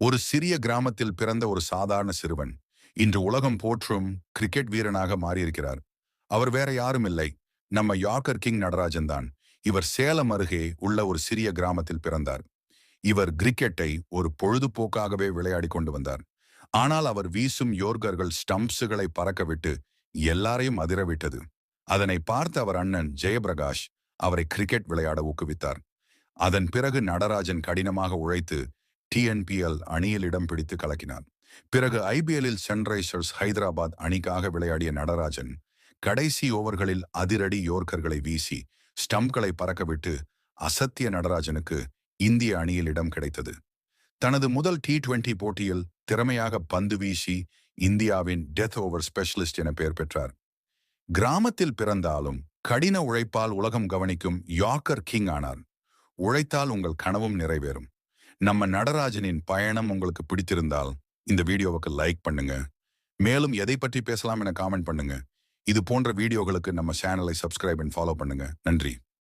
ஒரு சிறிய கிராமத்தில் பிறந்த ஒரு சாதாரண சிறுவன் இன்று உலகம் போற்றும் கிரிக்கெட் வீரனாக மாறியிருக்கிறார். அவர் வேற யாரும் இல்லை. நம்ம யார்கர் கிங் நடராஜன் தான். இவர் சேலம் அருகே உள்ள ஒரு சிறிய கிராமத்தில் பிறந்தார். இவர் கிரிக்கெட்டை ஒரு பொழுதுபோக்காகவே விளையாடி கொண்டு வந்தார். ஆனால் அவர் வீசும் யோர்கர்கள் ஸ்டம்ப்ஸுகளை பறக்கவிட்டு எல்லாரையும் அதிரவிட்டது. அதனை பார்த்த அவர் அண்ணன் ஜெயபிரகாஷ் அவரை கிரிக்கெட் விளையாட ஊக்குவித்தார். அதன் பிறகு நடராஜன் கடினமாக உழைத்து டிஎன்பிஎல் அணியில் இடம் பிடித்து கலக்கினார் பிறகு ஐபிஎல்லில் சன்ரைசர்ஸ் ஹைதராபாத் அணிக்காக விளையாடிய நடராஜன் கடைசி ஓவர்களில் அதிரடி யோர்க்கர்களை வீசி ஸ்டம்ப்களை பறக்கவிட்டு அசத்திய நடராஜனுக்கு இந்திய அணியில் இடம் கிடைத்தது. தனது முதல் டி டுவெண்டி போட்டியில் திறமையாக பந்து வீசி இந்தியாவின் டெத் ஓவர் ஸ்பெஷலிஸ்ட் என பெயர் பெற்றார். கிராமத்தில் பிறந்தாலும் கடின உழைப்பால் உலகம் கவனிக்கும் யாக்கர் கிங் ஆனார். உழைத்தால் உங்கள் கனவும் நிறைவேறும். நம்ம நடராஜனின் பயணம் உங்களுக்கு பிடித்திருந்தால் இந்த வீடியோவுக்கு லைக் பண்ணுங்க. மேலும் எதை பற்றி பேசலாம் என காமெண்ட் பண்ணுங்க. இது போன்ற வீடியோகளுக்கு நம்ம சேனலை சப்ஸ்கிரைப் அண்ட் ஃபாலோ பண்ணுங்க. நன்றி.